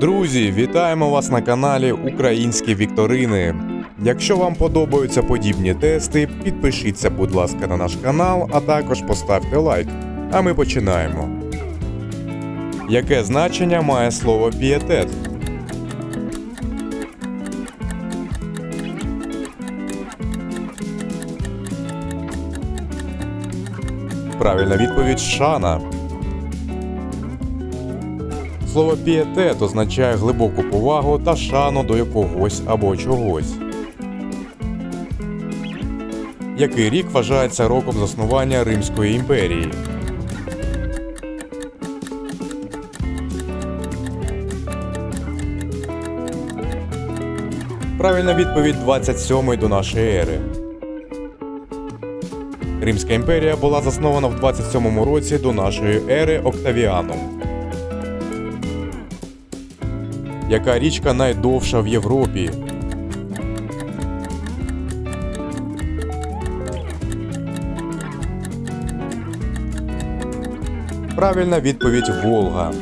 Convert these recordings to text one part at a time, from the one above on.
Друзі, вітаємо вас на каналі Українські Вікторини. Якщо вам подобаються подібні тести, підпишіться, будь ласка, на наш канал, а також поставте лайк. А ми починаємо. Яке значення має слово пієтет? Правильна відповідь шана. Слово пієтет означає глибоку повагу та шану до якогось або чогось. Який рік вважається роком заснування Римської імперії? Правильна відповідь 27 до нашої ери. Римська імперія була заснована в 27 році до нашої ери Октавіаном. Яка річка найдовша в Європі? Правильна відповідь Волга.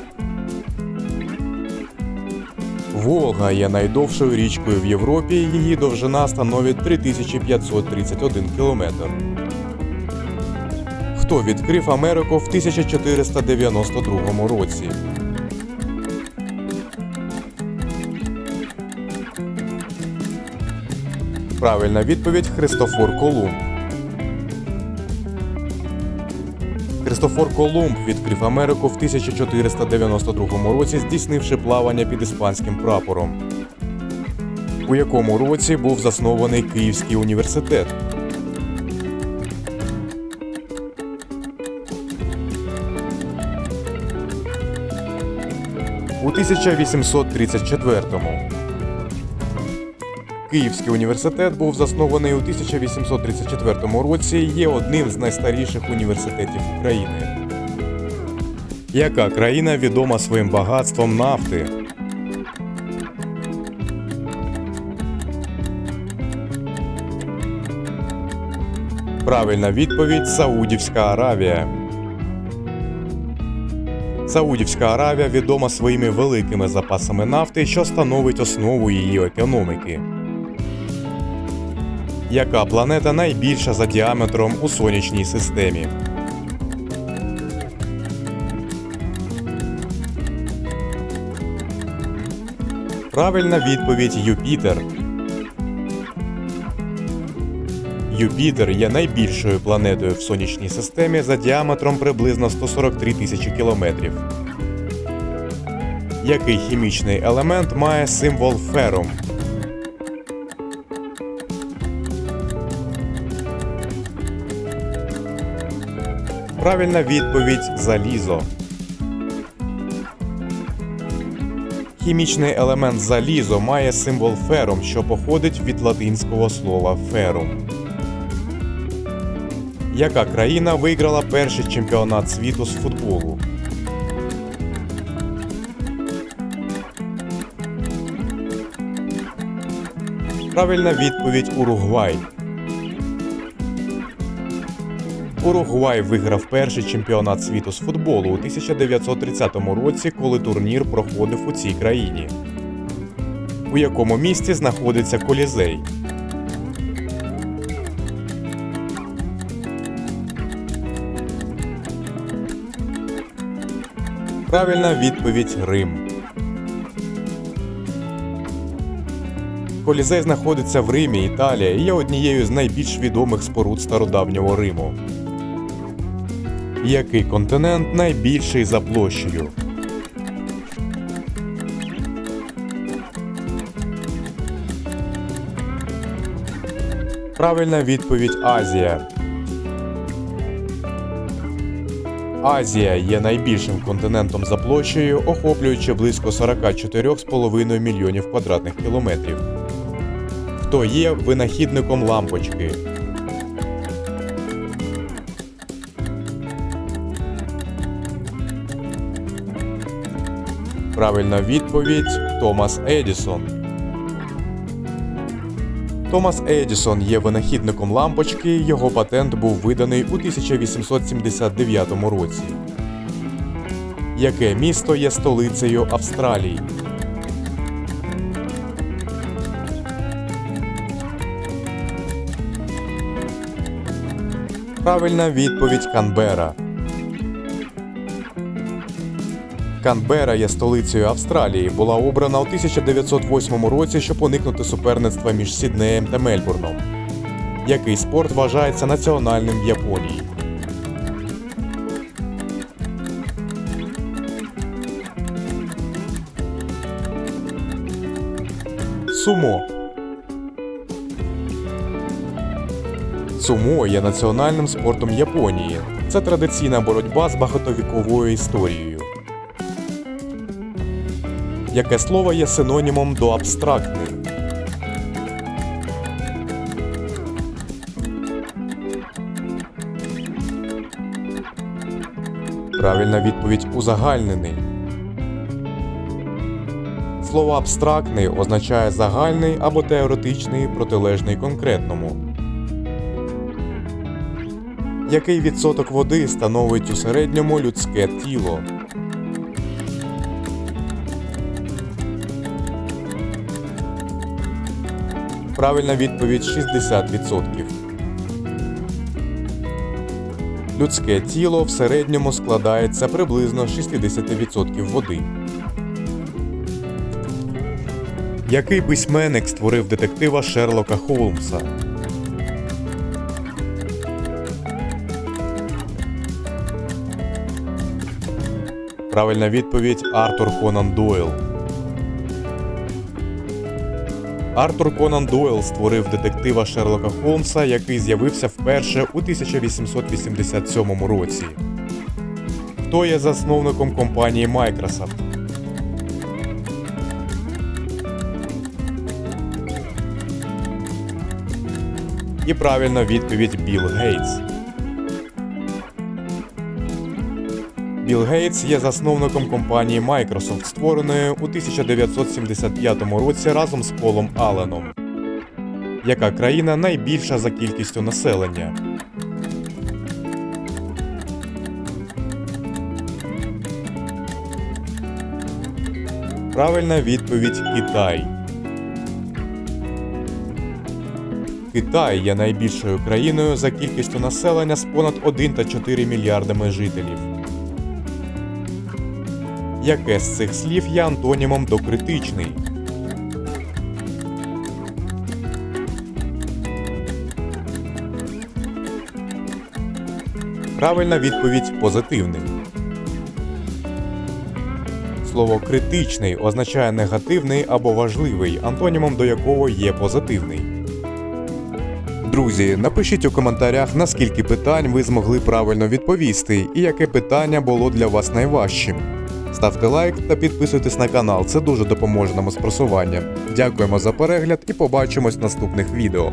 Волга є найдовшою річкою в Європі. Її довжина становить 3531 кілометр. Хто відкрив Америку в 1492 році? Правильна відповідь Христофор Колумб. Христофор Колумб відкрив Америку в 1492 році, здійснивши плавання під іспанським прапором. У якому році був заснований Київський університет? У 1834-му. Київський університет був заснований у 1834 році і є одним з найстаріших університетів України. Яка країна відома своїм багатством нафти? Правильна відповідь Саудівська Аравія. Саудівська Аравія відома своїми великими запасами нафти, що становить основу її економіки. Яка планета найбільша за діаметром у сонячній системі? Правильна відповідь Юпітер. Юпітер є найбільшою планетою в сонячній системі за діаметром приблизно 143 тисячі кілометрів. Який хімічний елемент має символ ферум? Правильна відповідь залізо. Хімічний елемент залізо має символ ферум, що походить від латинського слова ферум. Яка країна виграла перший чемпіонат світу з футболу? Правильна відповідь Уругвай. Уругвай виграв перший чемпіонат світу з футболу у 1930 році, коли турнір проходив у цій країні. У якому місті знаходиться Колізей? Правильна відповідь Рим. Колізей знаходиться в Римі, Італія, і є однією з найбільш відомих споруд стародавнього Риму. Який континент найбільший за площею? Правильна відповідь Азія. Азія є найбільшим континентом за площею, охоплюючи близько 44,5 мільйонів квадратних кілометрів. Хто є винахідником лампочки? Правильна відповідь Томас Едісон. Томас Едісон є винахідником лампочки. Його патент був виданий у 1879 році. Яке місто є столицею Австралії? Правильна відповідь Канбера. Канбера є столицею Австралії. Була обрана у 1908 році, щоб уникнути суперництва між Сіднеєм та Мельбурном. Який спорт вважається національним в Японії? Сумо. Сумо є національним спортом Японії. Це традиційна боротьба з багатовіковою історією. Яке слово є синонімом до абстрактний? Правильна відповідь узагальнений. Слово абстрактний означає загальний або теоретичний протилежний конкретному. Який відсоток води становить у середньому людське тіло? Правильна відповідь 60%. Людське тіло в середньому складається приблизно 60% води. Який письменник створив детектива Шерлока Холмса? Правильна відповідь Артур Конан Дойл. Артур Конан Дойл створив детектива Шерлока Холмса, який з'явився вперше у 1887 році. Хто є засновником компанії Microsoft? І правильна відповідь Білл Гейтс. Білл Гейтс є засновником компанії Microsoft, створеної у 1975 році разом з Полом Алленом. Яка країна найбільша за кількістю населення? Правильна відповідь Китай. Китай є найбільшою країною за кількістю населення з понад 1,4 мільярдами жителів. Яке з цих слів є антонімом до критичний? Правильна відповідь позитивний. Слово критичний означає негативний або важливий, антонімом до якого є позитивний. Друзі, напишіть у коментарях, наскільки питань ви змогли правильно відповісти і яке питання було для вас найважчим. Ставте лайк та підписуйтесь на канал, це дуже допоможе нам у спросуванні. Дякуємо за перегляд і побачимось в наступних відео.